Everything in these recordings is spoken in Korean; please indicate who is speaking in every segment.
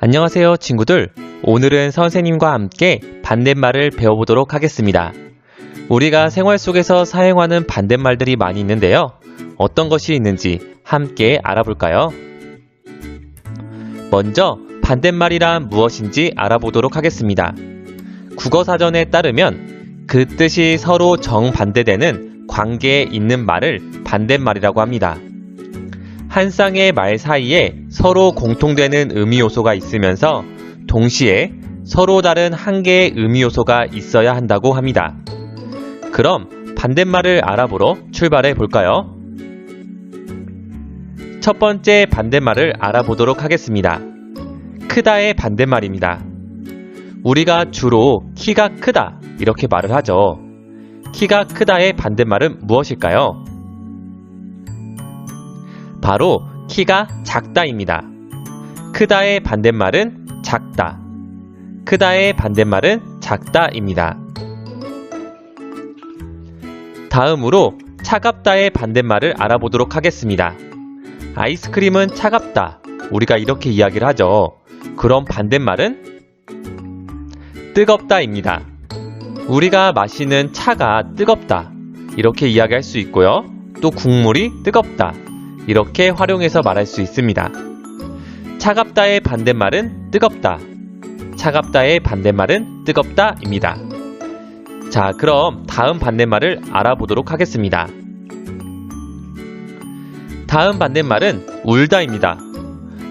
Speaker 1: 안녕하세요, 친구들. 오늘은 선생님과 함께 반대말을 배워보도록 하겠습니다. 우리가 생활 속에서 사용하는 반대말들이 많이 있는데요. 어떤 것이 있는지 함께 알아볼까요? 먼저 반대말이란 무엇인지 알아보도록 하겠습니다. 국어사전에 따르면 그 뜻이 서로 정반대되는 관계에 있는 말을 반대말이라고 합니다. 한 쌍의 말 사이에 서로 공통되는 의미 요소가 있으면서 동시에 서로 다른 한 개의 의미 요소가 있어야 한다고 합니다. 그럼 반대말을 알아보러 출발해 볼까요? 첫 번째 반대말을 알아보도록 하겠습니다. 크다의 반대말입니다. 우리가 주로 키가 크다 이렇게 말을 하죠. 키가 크다의 반대말은 무엇일까요? 바로 키가 작다입니다. 크다의 반대말은 작다. 크다의 반대말은 작다입니다. 다음으로 차갑다의 반대말을 알아보도록 하겠습니다. 아이스크림은 차갑다. 우리가 이렇게 이야기를 하죠. 그럼 반대말은 뜨겁다입니다. 우리가 마시는 차가 뜨겁다. 이렇게 이야기할 수 있고요. 또 국물이 뜨겁다. 이렇게 활용해서 말할 수 있습니다. 차갑다의 반대말은 뜨겁다. 차갑다의 반대말은 뜨겁다입니다. 자, 그럼 다음 반대말을 알아보도록 하겠습니다. 다음 반대말은 울다입니다.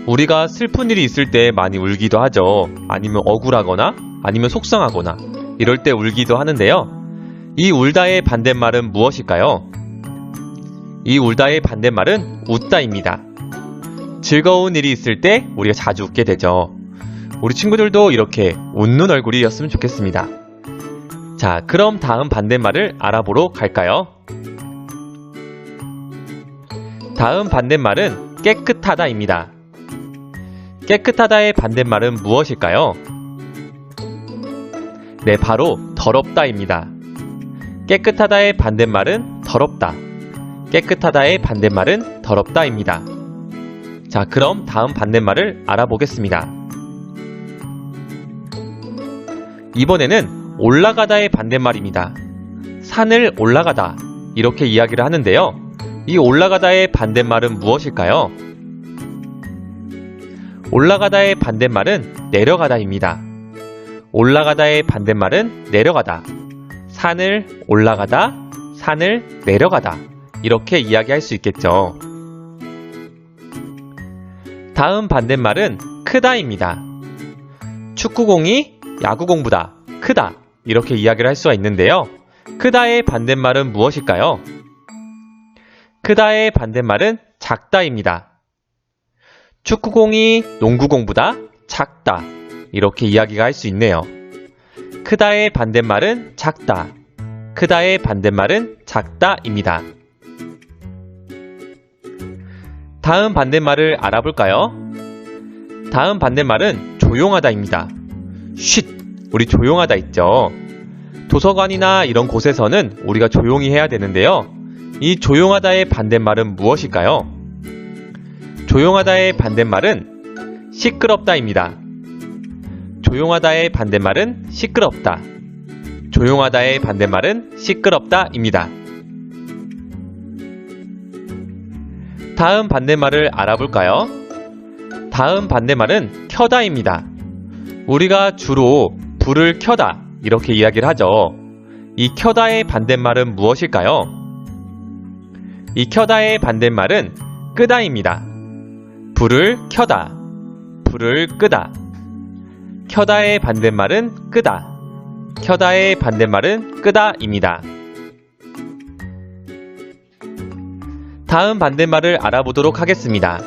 Speaker 1: 우리가 슬픈 일이 있을 때 많이 울기도 하죠. 아니면 억울하거나 아니면 속상하거나 이럴 때 울기도 하는데요. 이 울다의 반대말은 무엇일까요? 이 울다의 반대말은 웃다입니다. 즐거운 일이 있을 때 우리가 자주 웃게 되죠. 우리 친구들도 이렇게 웃는 얼굴이었으면 좋겠습니다. 자, 그럼 다음 반대말을 알아보러 갈까요? 다음 반대말은 깨끗하다입니다. 깨끗하다의 반대말은 무엇일까요? 네, 바로 더럽다입니다. 깨끗하다의 반대말은 더럽다. 깨끗하다의 반대말은 더럽다입니다. 자, 그럼 다음 반대말을 알아보겠습니다. 이번에는 올라가다의 반대말입니다. 산을 올라가다. 이렇게 이야기를 하는데요. 이 올라가다의 반대말은 무엇일까요? 올라가다의 반대말은 내려가다입니다. 올라가다의 반대말은 내려가다. 산을 올라가다, 산을 내려가다. 이렇게 이야기할 수 있겠죠. 다음 반대말은 크다입니다. 축구공이 야구공보다 크다. 이렇게 이야기를 할 수가 있는데요. 크다의 반대말은 무엇일까요? 크다의 반대말은 작다입니다. 축구공이 농구공보다 작다. 이렇게 이야기가 할 수 있네요. 크다의 반대말은 작다. 크다의 반대말은 작다입니다. 다음 반대말을 알아볼까요? 다음 반대말은 조용하다입니다. 쉿! 우리 조용하다 있죠. 도서관이나 이런 곳에서는 우리가 조용히 해야 되는데요. 이 조용하다의 반대말은 무엇일까요? 조용하다의 반대말은 시끄럽다입니다. 조용하다의 반대말은 시끄럽다. 조용하다의 반대말은 시끄럽다입니다. 다음 반대말을 알아볼까요? 다음 반대말은 켜다입니다. 우리가 주로 불을 켜다 이렇게 이야기를 하죠. 이 켜다의 반대말은 무엇일까요? 이 켜다의 반대말은 끄다입니다. 불을 켜다, 불을 끄다. 켜다의 반대말은 끄다. 켜다의 반대말은 끄다입니다. 다음 반대말을 알아보도록 하겠습니다.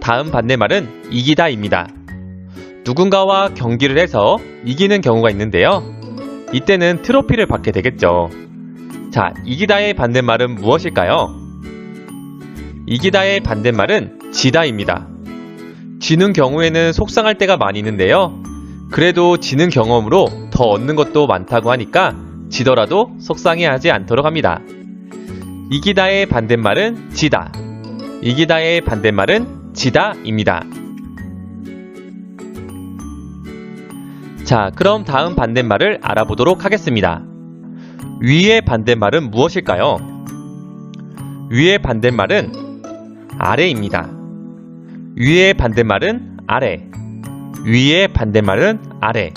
Speaker 1: 다음 반대말은 이기다입니다. 누군가와 경기를 해서 이기는 경우가 있는데요. 이때는 트로피를 받게 되겠죠. 자, 이기다의 반대말은 무엇일까요? 이기다의 반대말은 지다입니다. 지는 경우에는 속상할 때가 많이 있는데요. 그래도 지는 경험으로 더 얻는 것도 많다고 하니까 지더라도 속상해 하지 않도록 합니다. 이기다의 반대말은 지다. 이기다의 반대말은 지다입니다. 자, 그럼 다음 반대말을 알아보도록 하겠습니다. 위의 반대말은 무엇일까요? 위의 반대말은 아래입니다. 위의 반대말은 아래. 위의 반대말은 아래.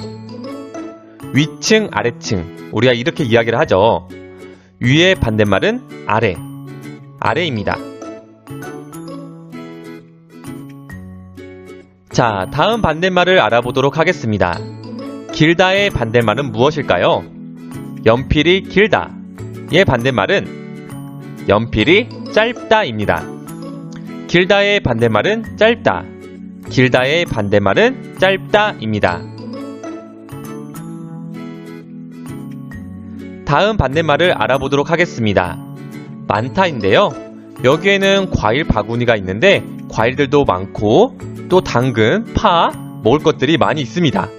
Speaker 1: 위층, 아래층. 우리가 이렇게 이야기를 하죠. 위의 반대말은 아래. 아래입니다. 자, 다음 반대말을 알아보도록 하겠습니다. 길다의 반대말은 무엇일까요? 연필이 길다. 의 반대말은 연필이 짧다입니다. 길다의 반대말은 짧다. 길다의 반대말은 짧다입니다. 다음 반대말을 알아보도록 하겠습니다. 많다인데요. 여기에는 과일 바구니가 있는데 과일들도 많고 또 당근, 파, 먹을 것들이 많이 있습니다.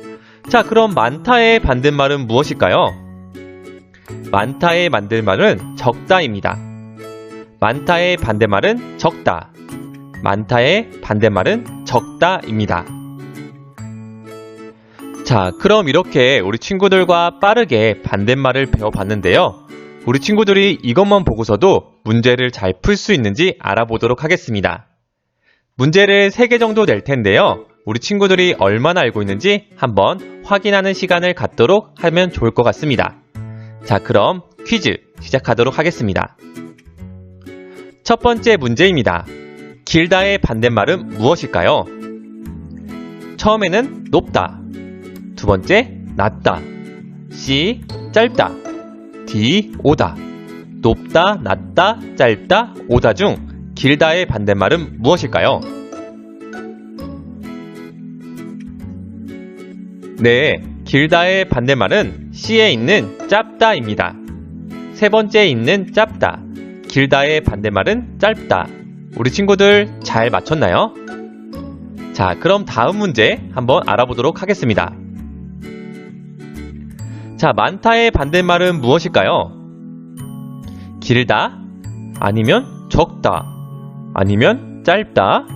Speaker 1: 자, 그럼 많다의 반대말은 무엇일까요? 많다의 반대말은 적다입니다. 많다의 반대말은 적다. 많다의 반대말은 적다입니다. 자, 그럼 이렇게 우리 친구들과 빠르게 반대말을 배워봤는데요. 우리 친구들이 이것만 보고서도 문제를 잘 풀 수 있는지 알아보도록 하겠습니다. 문제를 3개 정도 낼 텐데요. 우리 친구들이 얼마나 알고 있는지 한번 확인하는 시간을 갖도록 하면 좋을 것 같습니다. 자, 그럼 퀴즈 시작하도록 하겠습니다. 첫 번째 문제입니다. 길다의 반대말은 무엇일까요? 처음에는 높다. 두 번째, 낮다. C, 짧다. D, 오다. 높다, 낮다, 짧다, 오다 중 길다의 반대말은 무엇일까요? 네, 길다의 반대말은 C에 있는 짧다입니다. 세 번째에 있는 짧다. 길다의 반대말은 짧다. 우리 친구들 잘 맞췄나요? 자, 그럼 다음 문제 한번 알아보도록 하겠습니다. 자, 많다의 반대말은 무엇일까요? 길다, 아니면 적다, 아니면 짧다,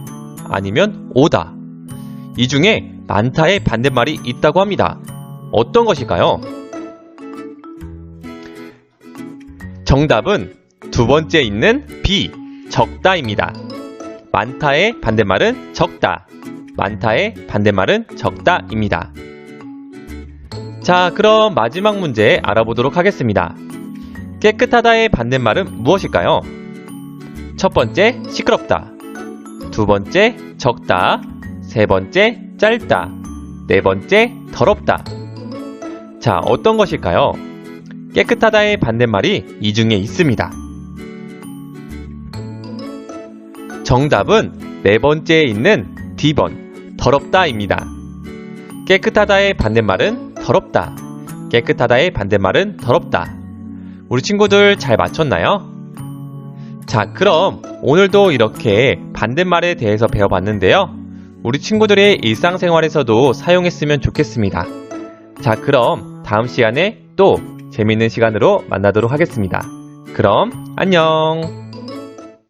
Speaker 1: 아니면 오다. 이 중에 많다의 반대말이 있다고 합니다. 어떤 것일까요? 정답은 두 번째 있는 B, 적다입니다. 많다의 반대말은 적다. 많다의 반대말은 적다입니다. 자, 그럼 마지막 문제 알아보도록 하겠습니다. 깨끗하다의 반대말은 무엇일까요? 첫 번째, 시끄럽다. 두 번째, 적다. 세 번째, 짧다. 네 번째, 더럽다. 자, 어떤 것일까요? 깨끗하다의 반대말이 이 중에 있습니다. 정답은 네 번째에 있는 D번, 더럽다입니다. 깨끗하다의 반대말은 더럽다. 깨끗하다의 반대말은 더럽다. 우리 친구들 잘 맞췄나요? 자, 그럼 오늘도 이렇게 반대말에 대해서 배워봤는데요. 우리 친구들의 일상생활에서도 사용했으면 좋겠습니다. 자, 그럼 다음 시간에 또 재밌는 시간으로 만나도록 하겠습니다. 그럼 안녕!